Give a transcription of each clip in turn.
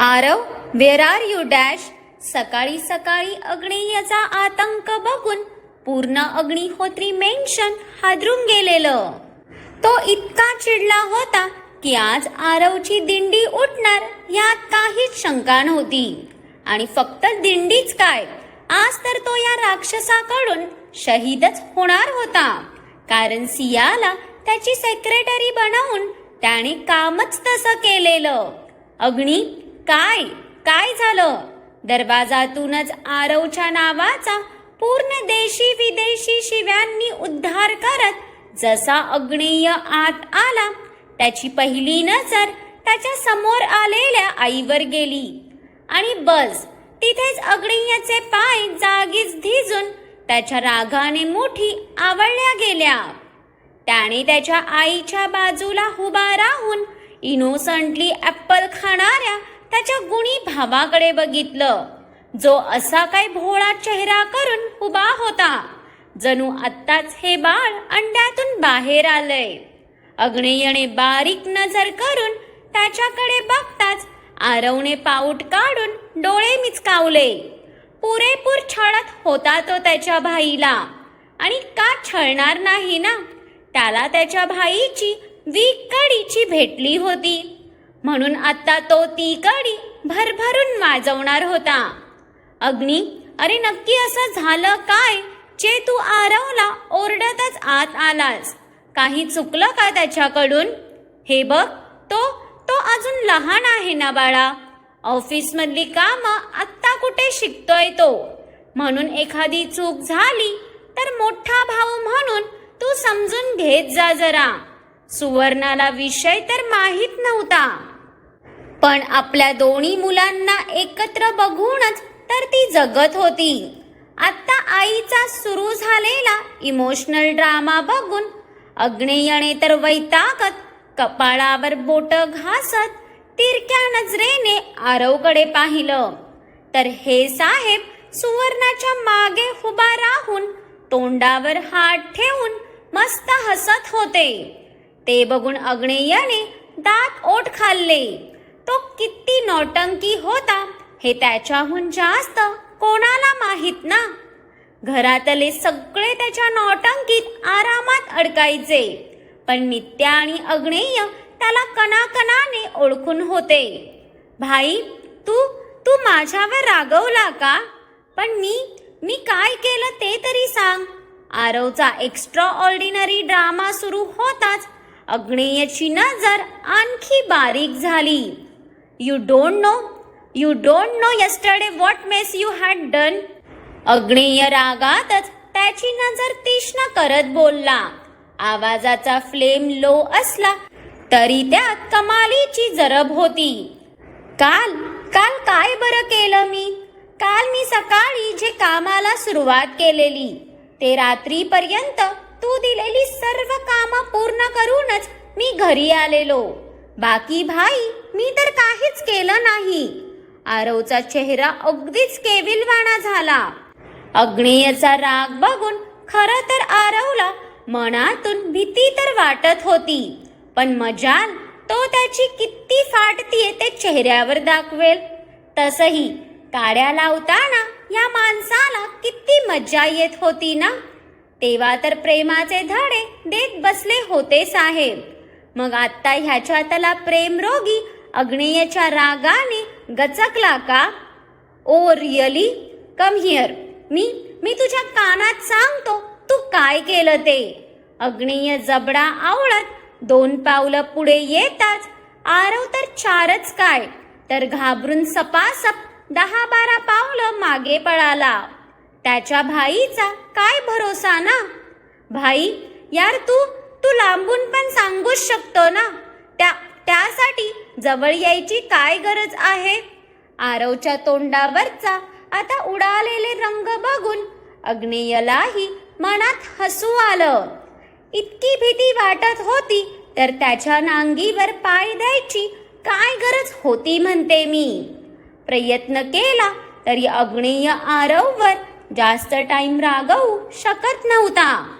Aarav where are you dash सकाळी सकाळी अग्नेयाचा आतंक बघून पूर्ण अग्निहोत्री मेन्शन हादरून गेलेलं. तो इतका चिडला होता की आज आरवची दिंडी उठणार यात काहीच शंका नव्हती. आणि फक्त दिंडीच काय? आज तर तो या राक्षसाकडून शहीदच होणार होता. कारण सियाला त्याची सेक्रेटरी बनवून त्याने कामच तसं केलेलं. अग्नी काय? काय झालं? दरवाजातूनच आरवच्या नावाचा पूर्ण देशी विदेशी शिव्यांनी उद्धार करत जसा अग्नेय आत आला त्याची पहिली नजर त्याच्यासमोर आलेल्या आईवर गेली. आणि बस तिथेच अग्नेयचे पाय जागीच धिजून त्याच्या रागाने मोठी आवळल्या गेल्या. त्याने त्याच्या आईच्या बाजूला उभा राहून इनोसंटली ॲप्पल खाणाऱ्या त्याच्या गुणी भावाकडे बघितलं. जो असा काय भोळा चेहरा करून उभा होता जणू आत्ताच हे बाळ अंड्यातून बाहेर आलंय. अग्नेयने बारीक नजर करून त्याच्याकडे बघताच आरवने पाऊट काढून डोळे मिचकावले. पुरेपूर छळत होता तो त्याच्या भाईला. आणि का छळणार नाही ना? त्याला त्याच्या भाईची वीक कडीची भेटली होती. म्हणून आता तो ती गाडी भरभरून वाजवणार होता. अग्नी अरे नक्की असं झालं काय? जे तू आरवला ओरडतच आत आलास. काही चुकलं का त्याच्याकडून? हे बघ तो तो अजून लहान आहे ना बाळा. ऑफिसमधली कामं आत्ता कुठे शिकतोय तो? म्हणून एखादी चूक झाली तर मोठा भाऊ म्हणून तू समजून घेत जा जरा. सुवर्णाला विषय तर माहीत नव्हता. पण आपल्या दोन्ही मुलांना एकत्र बघूनच तर ती जगत होती. आत्ता आईचा सुरू झालेला इमोशनल ड्रामा बघून अग्नेयने तर वैतागत कपाळावर बोट घासत तिरक्या नजरेने आरवकडे पाहिलं. तर हे साहेब सुवर्णाच्या मागे उभा राहून तोंडावर हात ठेवून मस्त हसत होते. ते बघून अग्नेयाने दात ओठ खाल्ले. तो किती नौटंकी होता हे त्याच्याहून जास्त कोणाला माहीत ना? घरातले सगळे त्याच्या नौटंकीत आरामात अडकायचे पण नित्या आणि अग्नेय त्याला कणाकणाने ओळखून होते. भाई तू तू माझ्यावर रागवला का? पण मी मी काय केलं ते तरी सांग. आरवचा एक्स्ट्रा ऑर्डिनरी ड्रामा सुरू होताच अग्नेयची नजर आणखी बारीक झाली. You don't know you don't know yesterday what mess you had done Agneya रागातच त्याची नजर तीक्ष्ण करत बोलला. आवाजाचा फ्लेम लो असला तरी त्यात कमालीची जरब होती. काल काल काय बरं केलं मी? काल मी सकाळी जे कामाला सुरुवात केलेली ते रात्रीपर्यंत तू दिलेली सर्व कामं पूर्ण करूनच मी घरी आलेलो. बाकी भाई मी तर काहीच केलं नाही. आरवचा चेहरा अगदीच केविलवाणा झाला. अग्नेयचा राग बघून खरं तर आरवला मनातून भीती तर वाटत होती पण मजाल तो त्याची किती फाटतीये ते चेहऱ्यावर दाखवेल. तसही काड्या लावताना या माणसाला किती मज्जा येत होती ना? तेव्हा तर प्रेमाचे धडे देत बसले होते साहेब. मग आता ह्याच्या हाताला प्रेमरोगी अग्नेयच्या रागाने गचकला का? Oh really? Come here. मी मी तुझ्या कानात सांगतो तू काय केलं ते? अग्नेय जबडा आवळत दोन पावलं पुढे येताच आरव तर चारच काय? तर घाबरून सपासप दहा बारा पावलं मागे पळाला. त्याच्या भाईचा काय भरोसा ना? भाई यार तू तू लांबून पण सांगूच शकतो ना? त्या त्यासाठी जवळ यायची काय गरज आहे? आरवच्या तोंडावरचा आता उडालेले रंग बघून अग्नेयलाही मनात हसू आलं. इतकी भीती वाटत होती तर त्याच्या नांगीवर पाय द्यायची काय गरज होती म्हणते मी. प्रयत्न केला तरी अग्नेय आरववर जास्त टाइम रागवू शकत नव्हता.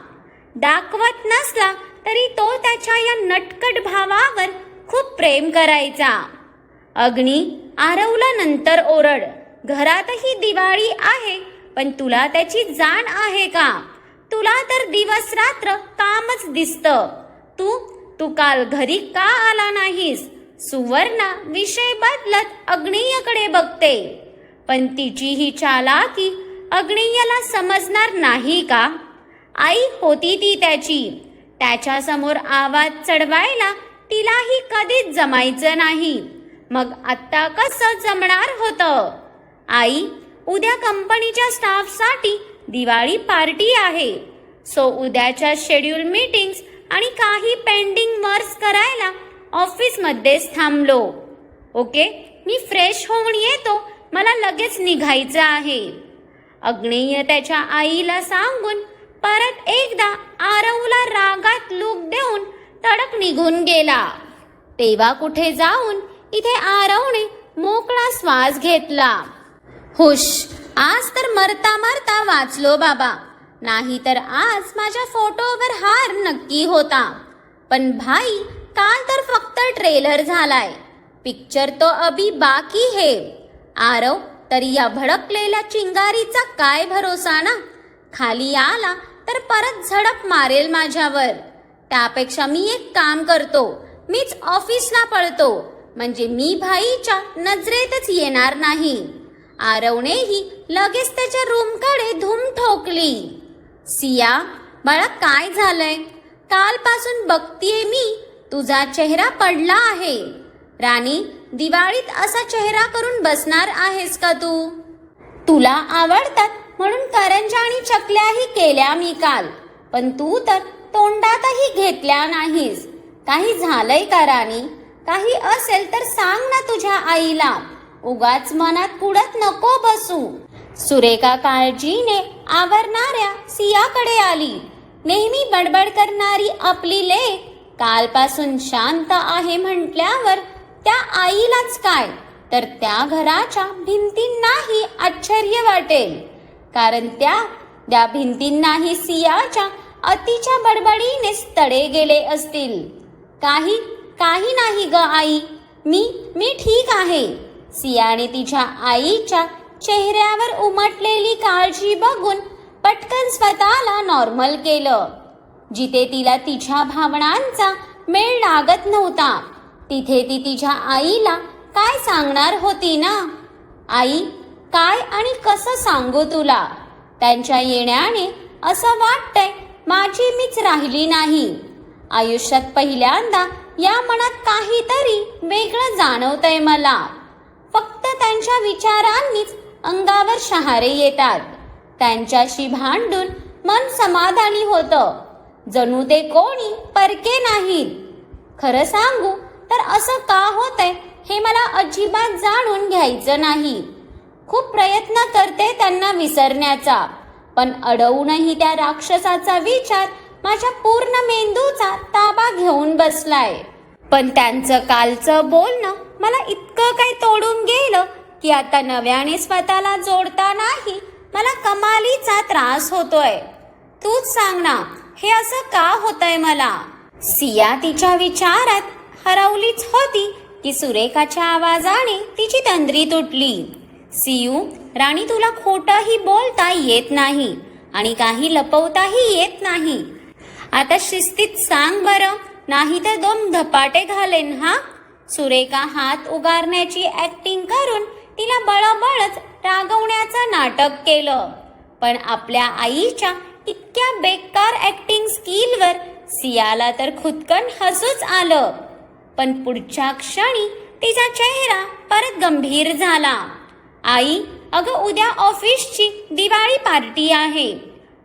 दाखवत नसला तरी तो त्याच्या या नटकट भावावर खूप प्रेम करायचा. अग्नी आरवला नंतर ओरड घरातही दिवाळी आहे पण तुला त्याची जाण आहे का? तुला तर दिवस रात्र कामच दिसतं. तू तू काल घरी का आला नाहीस? सुवर्णा विषय बदलत अग्नेयकडे बघते. पण तिची ही चालाकी अग्नेयला समजणार नाही का? आई होती ती त्याची. त्याच्यासमोर आवाज चढवायला तिलाही कधीच जमायचं नाही. मग आत्ता कसं जमणार होतं? आई उद्या कंपनीच्या स्टाफसाठी दिवाळी पार्टी आहे. सो उद्याच्या शेड्यूल मीटिंग्स आणि काही पेंडिंग वर्क्स करायला ऑफिसमध्येच थांबलो. ओके? मी फ्रेश होऊन येतो. मला लगेच निघायचं आहे. अग्नेय त्याच्या आईला सांगून परत एकदा आरवला रागात लूक देऊन तडक निघून गेला. तेव्हा कुठे जाऊन इथे आरवने मोकळा श्वास घेतला. हुश आज तर मरता मरता वाचलो बाबा. नाही तर आज माझ्या फोटोवर हार नक्की होता. पण भाई काल तर फक्त ट्रेलर झालाय. पिक्चर तो अभी बाकी है. आरव तर या भडकलेल्या चिंगारीचा काय भरोसा ना? खाली आला तर परत झडप मारेल माझ्यावर. त्यापेक्षा मी एक काम करतो. मीच ऑफिसला पळतो. म्हणजे मी भाईच्या नजरेतच येणार नाही. आरवनेही लगेच त्याच्या रूमकडे धूम ठोकली. सिया बाळा काय झालंय? कालपासून बघतीये मी तुझा चेहरा पडला आहे. राणी दिवाळीत असा चेहरा करून बसणार आहेस का तू? तुला आवडतात म्हणून करंजा आणि चकल्याही केल्या मी काल. पण तू तर तोंडातही घेतल्या नाहीस. काही झालंय का राणी? काही असेल तर सांग ना तुझ्या आईला. उगाच मनात पुढत नको बसू. सुरेखा काळजीने आवरणाऱ्या सियाकडे आली. नेहमी बडबड करणारी आपली लेख कालपासून शांत आहे म्हटल्यावर त्या आईलाच काय? तर त्या घराच्या भिंतींनाही आश्चर्य वाटेल. कारण त्या त्या भिंतींनाही सियाच्या अतिच्या बडबडीनेच तडे गेले असतील. काही काही नाही ग आई. मी मी ठीक आहे. सियाने तिच्या आईच्या चेहऱ्यावर उमटलेली काळजी बघून पटकन स्वतःला नॉर्मल केलं. जिथे तिला तिच्या भावनांचा मेळ लागत नव्हता तिथे ती तिच्या आईला काय सांगणार होती ना? आई काय आणि कसं सांगू तुला? त्यांच्या येण्याने असं वाटतंय माझी मीच राहिली नाही. आयुष्यात पहिल्यांदा या मनात काहीतरी वेगळं जाणवतंय मला. फक्त त्यांच्या विचारांनीच अंगावर शहारे येतात. त्यांच्याशी भांडून मन समाधानी होतं. जणू ते कोणी परके नाहीत. खरं सांगू तर असं का होतंय हे मला अजिबात जाणून घ्यायचं नाही. खूप प्रयत्न करते त्यांना विसरण्याचा. पण अडवूनही त्या राक्षसाचा विचार माझ्या पूर्ण मेंदूचा ताबा घेऊन बसलाय. पण त्यांचं कालचं बोलणं मला इतकं काही तोडून गेलं की आता नव्याने स्वतःला जोडता नाही मला कमालीचा त्रास होतोय. तूच सांग ना हे असं का होतंय मला? सिया तिच्या विचारात हरवलीच होती की सुरेखाच्या आवाजाने तिची तंद्री तुटली. सियू राणी तुला खोटंही बोलता येत नाही आणि काही लपवताही येत नाही. आता शिस्तीत सांग बरं नाही तर दोन धपाटे घालेन हा? सुरेखा हात उगारण्याची ऍक्टिंग करून तिला बळबळच रागवण्याचं नाटक केलं. पण आपल्या आईच्या इतक्या बेकार ऍक्टिंग स्किलवर सियाला तर खुदकन हसूच आलं. पण पुढच्या क्षणी तिचा चेहरा परत गंभीर झाला. आई अगं उद्या ऑफिसची दिवाळी पार्टी आहे.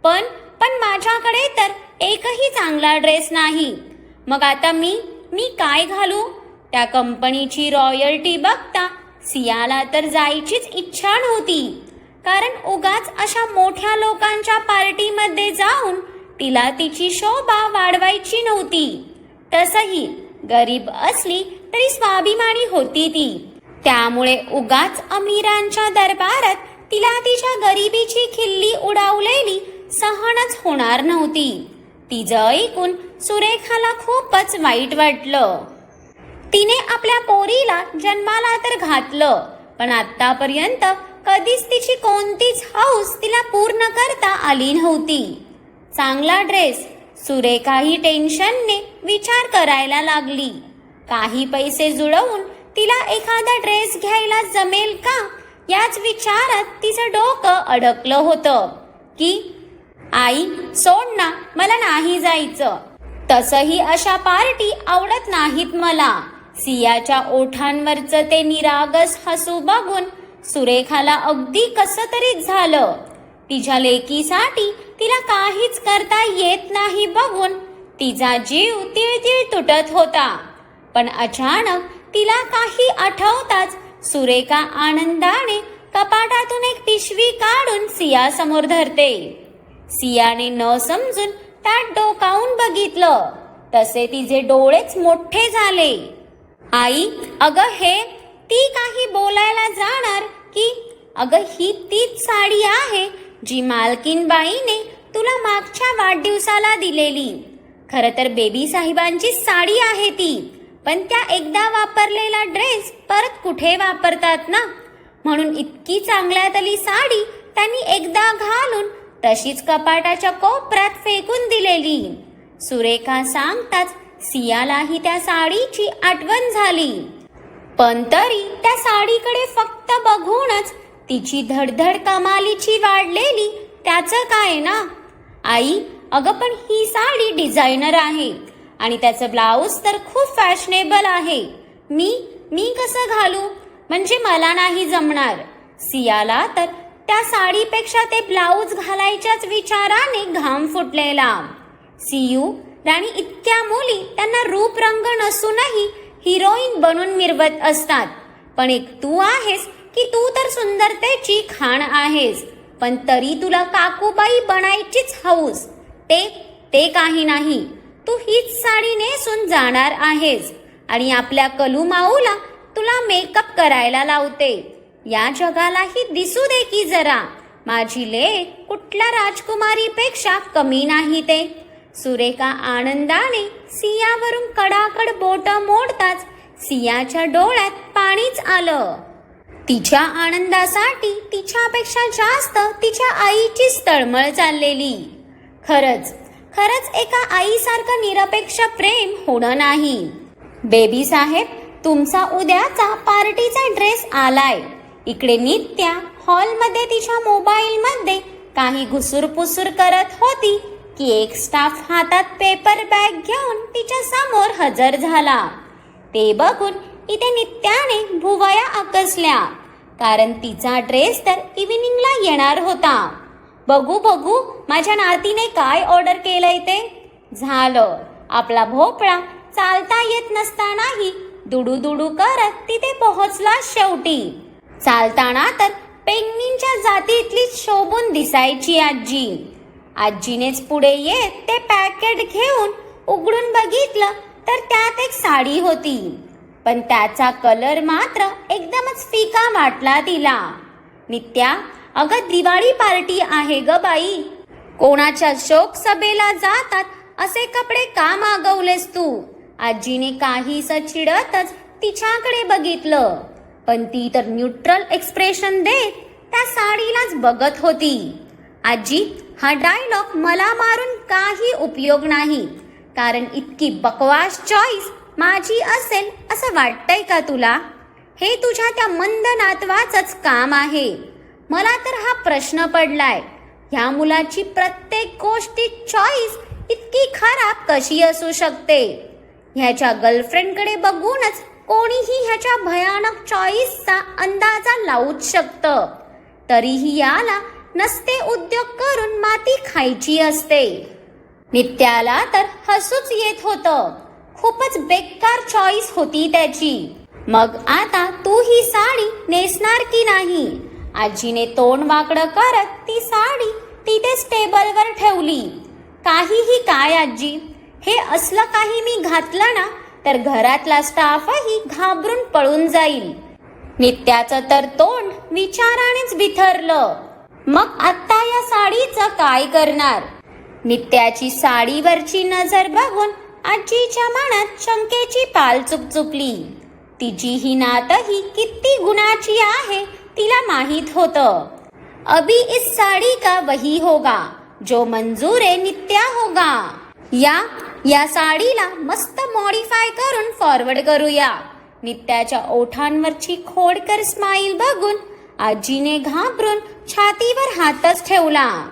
पण पण माझ्याकडे तर एकही चांगला ड्रेस नाही. मग आता मी मी काय घालू? त्या कंपनीची रॉयल्टी बघता सियाला तर जायचीच इच्छा नव्हती. कारण उगाच अशा मोठ्या लोकांच्या पार्टीमध्ये जाऊन तिला तिची शोभा वाढवायची नव्हती. तसही गरीब असली तरी स्वाभिमानी होती ती. त्यामुळे उगाच अमीरांच्या दरबारात तिला तिच्या गरिबीची खिल्ली उडावलेली सहनच होणार नव्हती. तिचं ऐकून सुरेखाला खूपच वाईट वाटलं. तिने आपल्या पोरीला जन्माला तर घातलं पण आतापर्यंत कधीच तिची कोणतीच हौस तिला पूर्ण करता आली नव्हती. चांगला ड्रेस सुरेखाही टेन्शनने विचार करायला लागली. काही पैसे जुळवून तिला एखादा ड्रेस घ्यायला जमेल का? याच विचारात तिचं डोकं अडकलं होतं. की आई सोड ना मला नाही जायचं. तसही अशा पार्टी आवडत नाहीत मला. सियाच्या ओठांवरचं ते निरागस हसू बघून सुरेखाला अगदी कसं तरी झालं. तिच्या लेकीसाठी तिला काहीच करता येत नाही बघून तिचा जीव तिळतिळ तुटत होता. पण अचानक तिला काही आठवताच सुरेखा आनंदाने कपाटातून एक पिशवी काढून सिया समोर धरते. सियाने न समजून त्यात डोकावून बघितलं. तसे तिचे डोळेच मोठे झाले. आई अगं हे ती काही बोलायला जाणार की? अगं ही तीच साडी आहे जी मालकीन बाईने तुला मागच्या वाढदिवसाला दिलेली. खरं तर बेबी साहेबांची साडी आहे ती. पण त्या एकदा वापरलेला ड्रेस परत कुठे वापरतात ना? म्हणून इतकी चांगल्यातली साडी त्यांनी एकदा घालून तशीच कपाटाच्या कोपऱ्यात फेकून दिलेली. सुरेखा सांगताच सियालाही त्या साडीची आठवण झाली. पण तरी त्या साडीकडे फक्त बघूनच तिची धडधड कमालीची वाढलेली त्याचं काय ना? आई अगं पण ही साडी डिझायनर आहे. आणि त्याचं ब्लाऊज तर खूप फॅशनेबल आहे. मी मी कसं घालू? म्हणजे मला नाही जमणार. सियाला तर त्या साडीपेक्षा ते ब्लाऊज घालायच्याच विचाराने घाम फुटलेला. सियू राणी इतक्या मुली त्यांना रूप रंग नसूनही हिरोईन बनून मिरवत असतात. पण एक तू आहेस की तू तर सुंदरतेची खाण आहेस. पण तरी तुला काकूबाई बनायचीच हौस. ते ते काही नाही. तू हीच साडी नेसून जाणार आहेस. आणि आपल्या कलू माऊला तुला मेकअप करायला लावते. या जगालाही दिसू दे की जरा. माझी लेख कुठल्या राजकुमारीपेक्षा कमी नाही ते. सुरेखा आनंदाने सियावरून कडाकड बोट मोडताच सियाच्या डोळ्यात पाणीच आलं. तिच्या आनंदासाठी तिच्यापेक्षा जास्त तिच्या आईचीच तळमळ चाललेली. खरंच खरंच एका आईसारखं निरपेक्ष प्रेम होणं नाही. बेबी साहेब तुमचा उद्याचा पार्टीचा ड्रेस आलाय. इकडे नित्या हॉलमध्ये तिच्या मोबाईलमध्ये काही घुसूरपुसूर करत होती की एक स्टाफ हातात पेपर बॅग घेऊन तिच्या समोर हजर झाला. ते बघून इथे नित्याने भुवया आकसल्या. कारण तिचा ड्रेस तर इव्हिनिंगला येणार होता. बघू बघू माझ्या नातीने काय ऑर्डर केलंय ते? झालं. आपला भोपळा चालता येत नसतानाही दुडू दुडू करत तिथे पोहोचला शेवटी. चालताना तर पेंगींच्या जातीतली शोभून दिसायची आजी. आजीनेच पुढे येत ते पॅकेट घेऊन उघडून बघितलं तर त्यात एक साडी होती. पण त्याचा कलर मात्र एकदमच फिका वाटला तिला. नित्या अगं दिवाळी पार्टी आहे ग बाई. कोणाच्या शोक सभेला जातात असे कपडे का मागवलेस तू? आजीने काहीस चिडतच तिच्याकडे बघितलं. पण ती तर न्यूट्रल एक्सप्रेशन देत त्या साडीलाच बघत होती. आजी हा डायलॉग मला मारून काही उपयोग नाही. कारण इतकी बकवास चॉईस माझी असेल असं वाटतंय का तुला? हे तुझ्या त्या मंद नातवाचंच काम आहे. मला तर हा प्रश्न पडलाय. ह्या मुलाची प्रत्येक गोष्टी चॉईस इतकी खराब कशी असू शकते? ह्याच्या गर्लफ्रेंडकडे बघूनच कोणीही ह्याच्या भयानक चॉईसचा अंदाजा लावूच शकतं. तरीही याला नसते उद्योग करून माती खायची असते. नित्याला तर हसूच येत होतं. खूपच बेकार चॉईस होती त्याची. मग आता तू ही साडी नेसणार की नाही? आजीने तोंड वाकडं करत ती साडी तिथेच टेबलवर ठेवली. काहीही काय आजी? हे असलं काही मी घातलं ना तर घरातला स्टाफही घाबरून पळून जाईल. नित्याचं तर तोंड विचारानेच बिथरलं. मग आत्ता या साडीचं काय करणार? नित्याची साडीवरची नजर बघून आजीच्या मनात शंकेची पाल चुकचुकली तिची ही नातही किती गुणाची आहे तिला माहीत होतं. अभी इस साड़ी का वही होगा जो मंजूर आहे नित्या होगा. या या साडीला मस्त मॉडिफाय करून फॉरवर्ड करूया. नित्याच्या ओठांवरची खोडकर स्माईल बघून आजीने घाबरून छातीवर हातच ठेवला.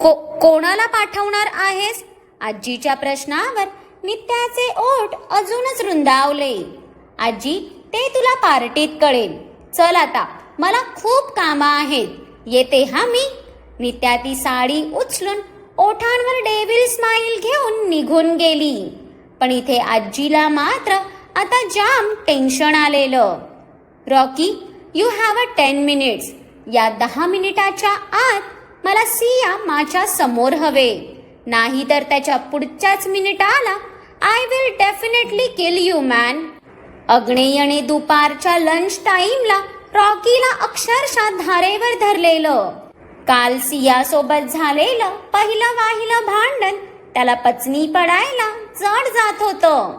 को कोणाला पाठवणार आहेस? आजीच्या प्रश्नावर नित्याचे ओठ अजूनच रुंदावले. आजी ते तुला पार्टीत कळेल. चल आता मला खूप कामं आहेत. येते हा मी. नित्या ती साडी उचलून ओठांवर डेव्हिल स्माईल घेऊन निघून गेली. पण इथे आजीला मात्र आता जाम टेन्शन आलेलं. Rocky you have a ten minutes या दहा मिनिटाच्या आत मला सिया माझ्यासमोर हवे. नाही तर त्याच्या पुढच्याच मिनिटाला I will definitely kill you man अग्नेयने दुपारच्या लंच टाइमला रॉकीला अक्षरशः धारेवर धरलेलं. काल सिया सोबत झालेलं पहिलं वाहिलं भांडण त्याला पचनी पडायला जड जात होतं.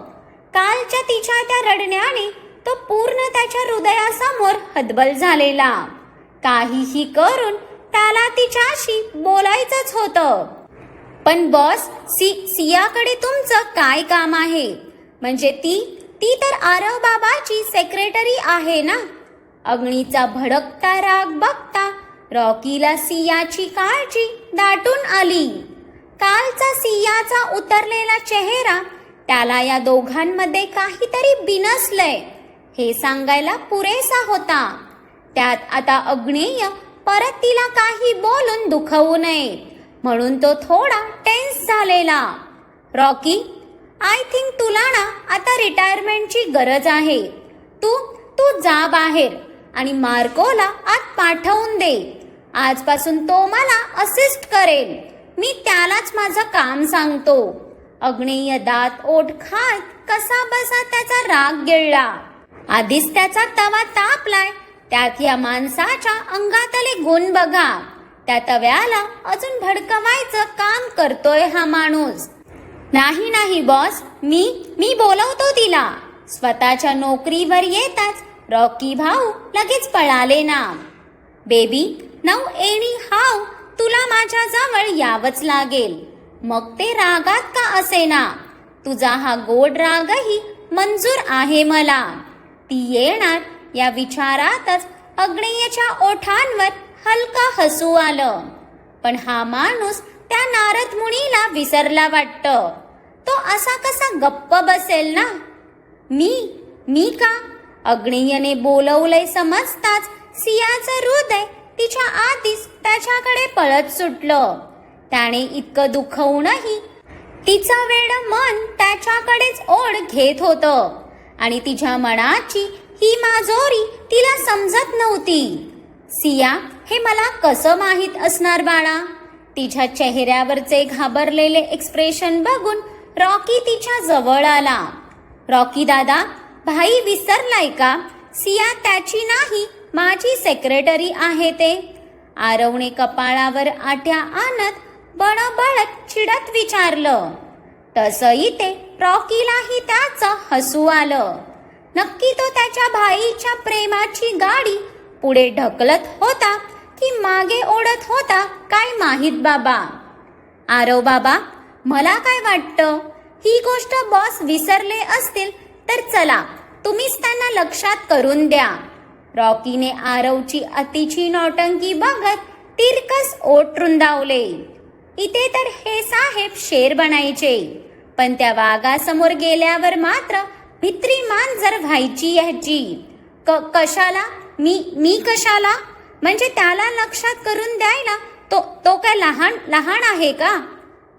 कालच्या तिच्या त्या रडण्याने तो पूर्ण त्याच्या हृदयासमोर हदबल झालेला. काहीही करून त्याला तिच्याशी बोलायचंच होतं. पण बॉस सी सियाकडे तुमचं काय काम आहे? म्हणजे ती ती तर आरव बाबाची सेक्रेटरी आहे ना? अग्नीचा भडकता राग बघता रॉकीला सियाची काळजी दाटून आली. कालचा सियाचा उतरलेला चेहरा त्याला या दोघांमध्ये काहीतरी बिनसलंय हे सांगायला पुरेसा होता. त्यात आता अग्नेय परत तिला काही बोलून दुखवू नये म्हणून तो थोडा टेन्स झालेला. रॉकी आय थिंक तुला ना आता रिटायरमेंटची गरज आहे. तू तू जा बाहेर आणि मार्कोला आत पाठवून दे. आजपासून तो मला असिस्ट करेल. मी त्यालाच माझं काम सांगतो. अग्नेय दात ओठ खात कसा बसा त्याचा राग गिळला. आधीच त्याचा तवा तापलाय. त्यात या माणसाच्या अंगातले गुण बघा. त्या तव्याला अजून भडकवायचं काम करतोय हा माणूस. नाही नाही बॉस मी मी बोलवतो तिला. स्वतःच्या नोकरीवर येताच रॉकी भाऊ लगेच पळाले ना बेबी नऊ एनी हाव तुला माझ्या जवळ यावंच लागेल. मग ते रागात का असे ना तुझा हा गोड रागही मंजूर आहे मला. ती येणार या विचारातच अग्नेयच्या ओठांवर हलका हसू आलं. पण हा माणूस त्या नारद मुनीला विसरला वाटत. तो असा कसा गप्प बसेल ना? मी मी का? अग्नियने बोलवलंय समजताच सियाचं हृदय तिच्या आधीच त्याच्याकडे पळत सुटलं. त्याने इतकं दुखवूनही तिचं वेळ मन त्याच्याकडेच ओढ घेत होतं. आणि तिच्या मनाची ही माजोरी तिला समजत नव्हती. सिया हे मला कसं माहीत असणार बाळा? तिच्या चेहऱ्यावरचे घाबरलेले एक्सप्रेशन बघून रॉकी तिच्या जवळ आला. रॉकी दादा भाई विसरलाय का? सिया त्याची नाही माझी सेक्रेटरी आहे ते. आरवणे कपाळावर आट्या आणत बळबळत चिडत विचारलं. तसंही ते रॉकीलाही त्याचं हसू आलं. नक्की तो त्याच्या भाईच्या प्रेमाची गाडी पुढे ढकलत होता. की मागे ओढत होता काय माहीत बाबा? आरव बाबा मला काय वाटतं? ही गोष्ट बॉस विसरले असतील तर चला तुम्हीच त्यांना लक्षात करून द्या. रॉकीने आरवची अतिची नौटंकी बघत तिरकस ओट रुंदावले. इथे तर हे साहेब शेर बनायचे पण त्या वाघासमोर गेल्यावर मात्र भित्री मांजर व्हायची ह्याची. क कशाला? मी मी कशाला? म्हणजे त्याला लक्षात करून द्यायला तो तो काय लहान लहान आहे का?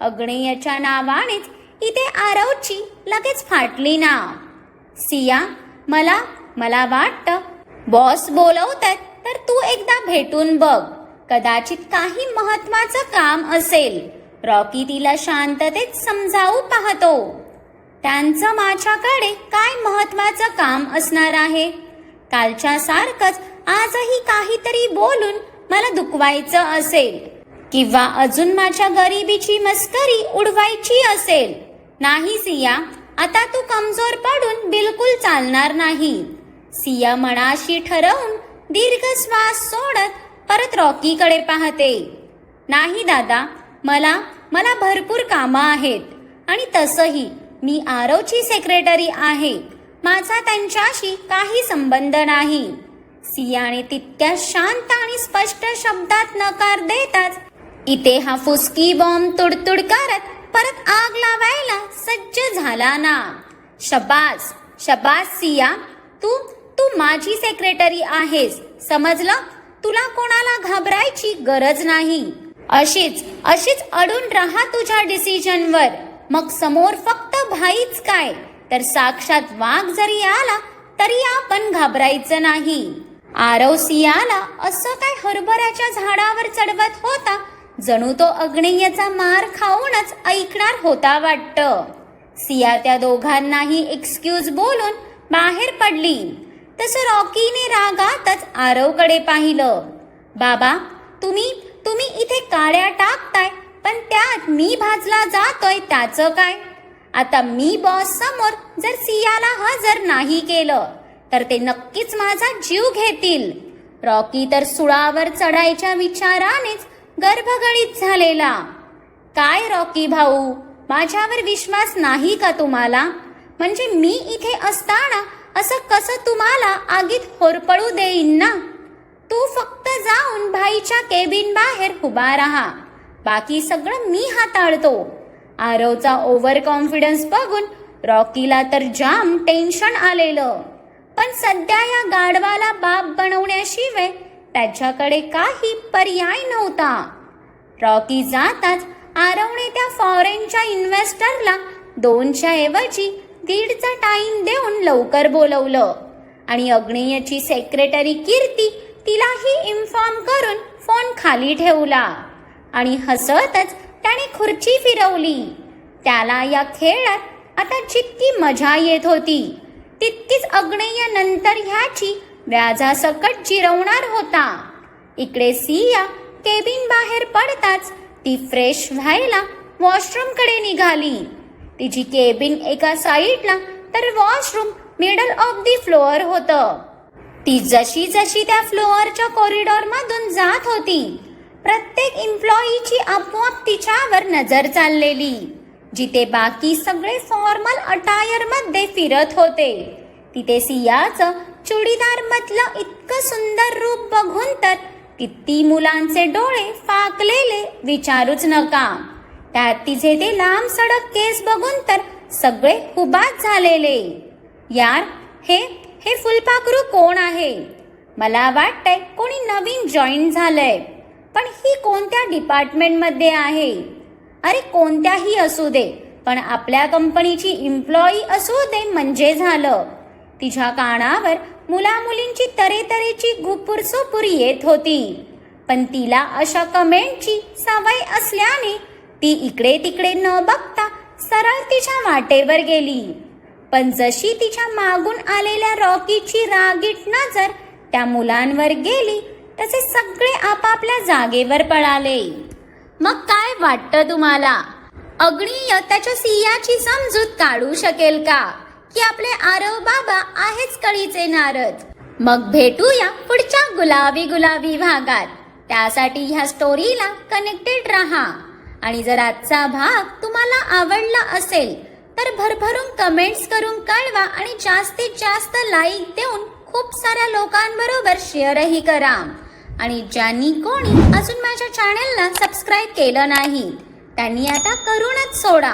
अग्नेयाच्या नावानेच इथे आरवची लगेच फाटली ना. सिया मला मला वाटतं बॉस बोलवतात तर तू एकदा भेटून बघ. कदाचित काही महत्वाचं काम असेल. रॉकी तिला शांततेत समजावू पाहतो. त्यांचं माझ्याकडे काय महत्वाचं काम असणार आहे? कालच्या सारखंच आजही काहीतरी बोलून मला दुखवायचं असेल. किंवा अजून माझ्या गरिबीची मस्करी उडवायची असेल. नाही सिया आता तू कमजोर पडून बिलकुल चालणार नाही. सिया मनाशी ठरवून दीर्घ श्वास सोडत परत रॉकीकडे पाहते. नाही दादा मला मला भरपूर कामं आहेत. आणि तसंही मी आरवची सेक्रेटरी आहे. माझा त्यांच्याशी काही संबंध नाही. सियाने तितक्या शांत आणि स्पष्ट शब्दात नकार देताच इथे हा फुसकी बॉम्ब तुडतुड करत परत आग लावायला सज्ज झाला ना. शबास शबास सिया तू तू माझी सेक्रेटरी आहेस. समजलं? तुला कोणाला घाबरायची गरज नाही. अशीच अशीच अडून राहा तुझ्या डिसिजनवर मग समोर फक्त भाईच काय? तर साक्षात वाघ जरी आला तरी आपण घाबरायचं नाही. आरव सियाला असं काय हरभऱ्याच्या झाडावर चढवत होता? जणू तो अग्नेयचा मार खाऊनच ऐकणार होता वाटतं. सिया त्या दोघांनाही एक्सक्यूज बोलून बाहेर पडली. तसं रॉकीने रागातच आरवकडे पाहिलं. बाबा तुम्ही तुम्ही इथे काळ्या टाकताय पण त्यात मी भाजला जातोय त्याचं काय? आता मी बॉस समोर जर सियाला हजर नाही केलं तर ते नक्कीच माझा जीव घेतील. रॉकी तर सुळावर चढायच्या विचारानेच गर्भगळीत झालेला. काय रॉकी भाऊ? माझ्यावर विश्वास नाही का तुम्हाला? म्हणजे मी इथे असताना असं कसं तुम्हाला आगीत होरपळू देईन ना? तू फक्त जाऊन भाईच्या केबिन बाहेर उभा राहा. बाकी सगळं मी हाताळतो. आरवचा ओव्हर कॉन्फिडन्स बघून रॉकीला तर जाम टेन्शन आलेलं. पण सध्या या गाढवाला बाप बनवण्याशिवाय त्याच्याकडे काही पर्याय नव्हता. रॉकी जाताच आरवने त्या फॉरेनच्या इन्व्हेस्टरला दोनच्या ऐवजी दीडचा टाइम देऊन लवकर बोलवलं. आणि अग्नेयची सेक्रेटरी कीर्ती तिलाही इन्फॉर्म करून फोन खाली ठेवला. आणि हसतच त्याने खुर्ची फिरवली. त्याला या खेळात आता जितकी मजा येत होती तितकीच अग्नेय नंतर ह्याची व्याजासकट जिरवणार होता. इकडे सिया केबिन बाहेर पडताच ती फ्रेश व्हायला वॉशरूमकडे निघाली. तिची केबिन एका साईडला तर washroom middle of the floor होतं. ती जशी जशी त्या फ्लोअरच्या कॉरिडॉर मधून जात होती प्रत्येक एम्प्लॉईची आपोआप तिच्यावर नजर चाललेली. जिथे बाकी सगळे फॉर्मल अटायरमध्ये फिरत होते. तिथे सियाचं चुडीदार मधलं इतकं सुंदर रूप बघून तर किती मुलांचे डोळे फाकलेले विचारूच नका. त्यात तिचे ते लांब सडक केस बघून तर सगळे हुबाच झालेले. यार हे हे फुलपाखरू कोण आहे? मला वाटतंय कोणी नवीन जॉईन झालंय. पण ही कोणत्या डिपार्टमेंटमध्ये आहे? अरे कोणत्याही असू दे पण आपल्या कंपनीची इम्प्लॉई असू दे म्हणजे झालं. तिच्या कानावर मुलामुलींची तरेतरेची गुपूर येत होती. पण तिला अशा कमेंटची सवय असल्याने ती इकडे तिकडे न बघता सरळ तिच्या वाटेवर गेली. पण जशी तिच्या मागून आलेल्या रॉकीची रागीट नजर त्या मुलांवर गेली तसे सगळे आपापल्या जागेवर पळाले. मग काय वाटतं तुम्हाला? अग्निय त्याच्या सियाची समजूत काढू शकेल का? की आपले आरव बाबा आहेच कळीचे नारद. मग भेटूया पुढच्या गुलाबी गुलाबी भागात. त्यासाठी ह्या स्टोरीला कनेक्टेड राहा. आणि जर आजचा भाग तुम्हाला आवडला असेल तर भरभरून कमेंट्स करून कळवा आणि जास्तीत जास्त लाईक देऊन खूप साऱ्या लोकांबरोबर शेअरही करा. आणि ज्यांनी कोणी अजून माझ्या चॅनेलला सबस्क्राईब केलं नाही त्यांनी आता करूनच सोडा.